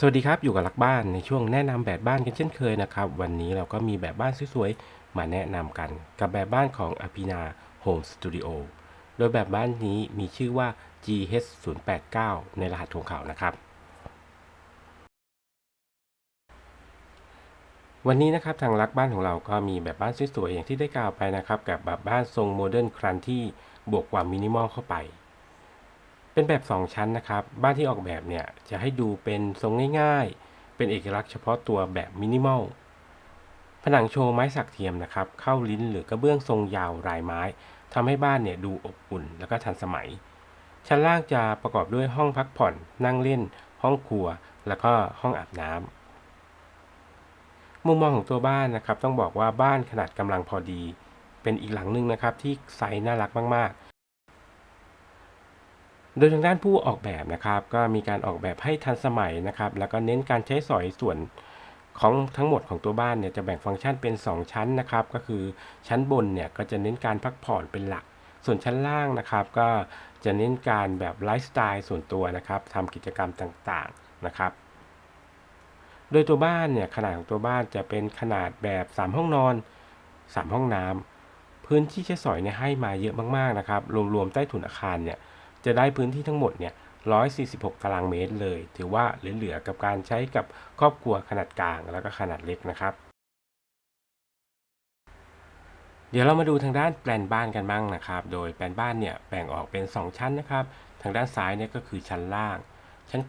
สวัสดีครับ อยู่กับลักบ้านในช่วงแนะนำแบบบ้านกันเช่นเคยนะครับ วันนี้เราก็มีแบบบ้านสวยๆ มาแนะนำกันกับแบบบ้านของอภินาโฮมสตูดิโอโดยแบบบ้านนี้มีชื่อว่า GH089 ในรหัสของเขานะครับ วันนี้นะครับทางรักบ้านของเราก็มีแบบบ้านสวยๆอย่างที่ได้กล่าวไปนะครับ กับแบบบ้านทรงโมเดิร์นครันที่บวกความมินิมอลเข้าไป เป็นแบบ 2 ชั้นนะครับ บ้านที่ออกแบบเนี่ยจะให้ดูเป็นทรงง่ายๆ เป็นเอกลักษณ์เฉพาะตัวแบบมินิมอลผนังโชว์ไม้สักเทียมนะครับ เข้าลิ้นหรือกระเบื้องทรงยาวรายไม้ทำให้บ้านเนี่ยดูอบอุ่นแล้วก็ทันสมัย ชั้นล่างจะประกอบด้วยห้องพักผ่อน นั่งเล่น ห้องครัว แล้วก็ห้องอาบน้ำมุมมองของตัวบ้านนะครับ ต้องบอกว่าบ้านขนาดกำลังพอดี เป็นอีกหลังหนึ่งนะครับที่ไซส์น่ารักมากๆ โดยทางด้านผู้ออกแบบนะครับ ก็มีการออกแบบให้ทันสมัยนะครับ แล้วก็เน้นการใช้สอยส่วนของทั้งหมดของตัวบ้านเนี่ยจะแบ่งฟังก์ชันเป็น 2 ชั้นนะครับ ก็คือชั้นบนเนี่ยก็จะเน้นการพักผ่อนเป็นหลัก ส่วนชั้นล่างนะครับ ก็จะเน้นการแบบไลฟ์สไตล์ส่วนตัวนะครับทำกิจกรรมต่างๆนะครับ โดยตัวบ้านเนี่ยขนาดของตัวบ้านจะเป็นขนาดแบบ 3 ห้องนอน 3 ห้องน้ำพื้นที่ใช้สอยเนี่ยให้มาเยอะมากๆนะครับ รวมๆใต้ถุนอาคารเนี่ย จะได้พื้นที่ทั้งหมดเนี่ย 146 ตารางเมตรเลย ถือว่าเหลือๆกับการใช้กับครอบครัวขนาดกลางแล้วก็ขนาดเล็กนะครับ เดี๋ยวเรามาดูทางด้านแปลนบ้านกันบ้างนะครับ โดยแปลนบ้านเนี่ยแบ่งออกเป็น 2 ชั้นนะครับ ทางด้านซ้ายเนี่ยก็คือชั้นล่าง ชั้น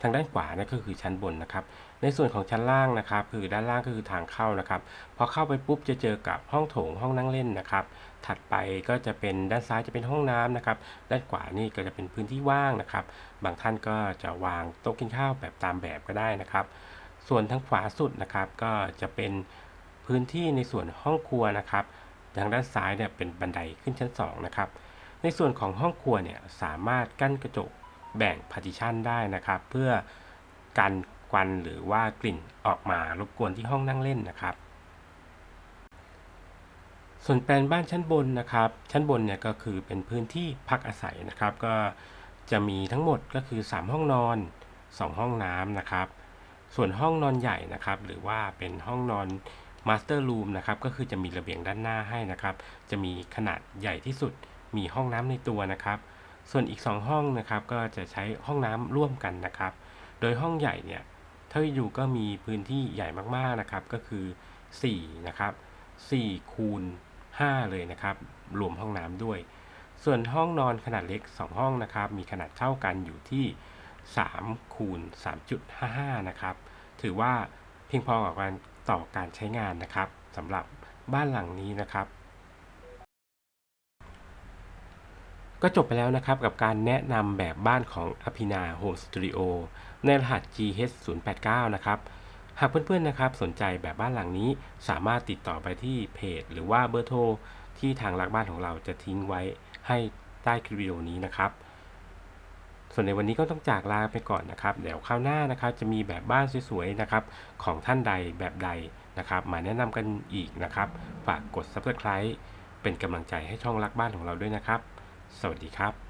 ทางด้านขวาเนี่ยก็คือชั้นบนนะครับ ในส่วนของชั้นล่างนะครับ คือด้านล่างก็คือทางเข้านะครับ พอเข้าไปปุ๊บจะเจอกับห้องโถงห้องนั่งเล่นนะครับ ถัดไปก็จะเป็นด้านซ้ายจะเป็นห้องน้ำนะครับ ด้านขวานี่ก็จะเป็นพื้นที่ว่างนะครับ บางท่านก็จะวางโต๊ะกินข้าวแบบตามแบบก็ได้นะครับ ส่วนทางขวาสุดนะครับ ก็จะเป็นพื้นที่ในส่วนห้องครัวนะครับ ทางด้านซ้ายเนี่ยเป็นบันไดขึ้นชั้น2นะครับ ในส่วนของห้องครัวเนี่ยสามารถกั้นกระจก แบ่งพาร์ติชันได้นะครับ เพื่อกันควันหรือว่ากลิ่นออกมารบกวนที่ห้องนั่งเล่นนะครับ ส่วนแปลนบ้านชั้นบนนะครับ ชั้นบนเนี่ยก็คือเป็นพื้นที่พักอาศัยนะครับ ก็จะมีทั้งหมดก็คือ 3 ห้องนอน 2 ห้องน้ำนะครับ ส่วนห้องนอนใหญ่นะครับ หรือว่าเป็นห้องนอนมาสเตอร์รูมนะครับ ก็คือจะมีระเบียงด้านหน้าให้นะครับ จะมีขนาดใหญ่ที่สุด มีห้องน้ำในตัวนะครับ ส่วนอีก 2 ห้องนะครับก็จะใช้ห้องน้ำร่วมกันนะครับ โดยห้องใหญ่เนี่ยเท่าที่ก็มีพื้นที่ใหญ่มากๆนะครับก็คือ4นะครับ4คูณ5เลยนะครับรวมห้องน้ำด้วย ส่วนห้องนอนขนาดเล็ก 2 ห้องนะครับมีขนาดเท่ากันอยู่ที่3คูณ3.55นะครับถือว่าเพียงพอกับการต่อการใช้งานนะครับสำหรับบ้านหลังนี้นะครับ ก็จบไปแล้วนะครับกับการแนะนำแบบบ้านของอภินาโฮมสตูดิโอในรหัส GH089 นะครับหากเพื่อนๆนะครับสนใจแบบบ้านหลังนี้สามารถติดต่อไปที่เพจ หรือว่าเบอร์โทรที่ทางรักบ้านของเราจะทิ้งไว้ให้ใต้คลิปวิดีโอนี้นะครับ ส่วนในวันนี้ก็ต้องจากลาไปก่อนนะครับ เดี๋ยวคราวหน้านะครับจะมีแบบบ้านสวยๆนะครับของท่านใดแบบใดนะครับ มาแนะนำกันอีกนะครับ ฝากกด subscribe เป็นกำลังใจให้ช่องรักบ้านของเราด้วยนะครับ สวัสดีครับ